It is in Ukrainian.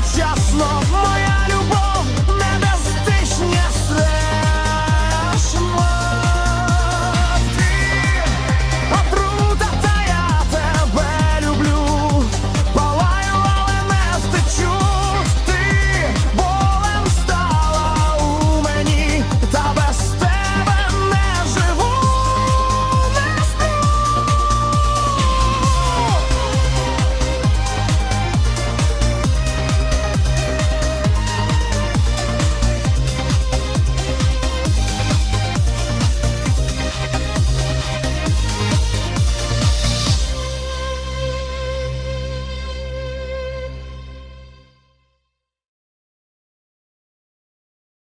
одночасно.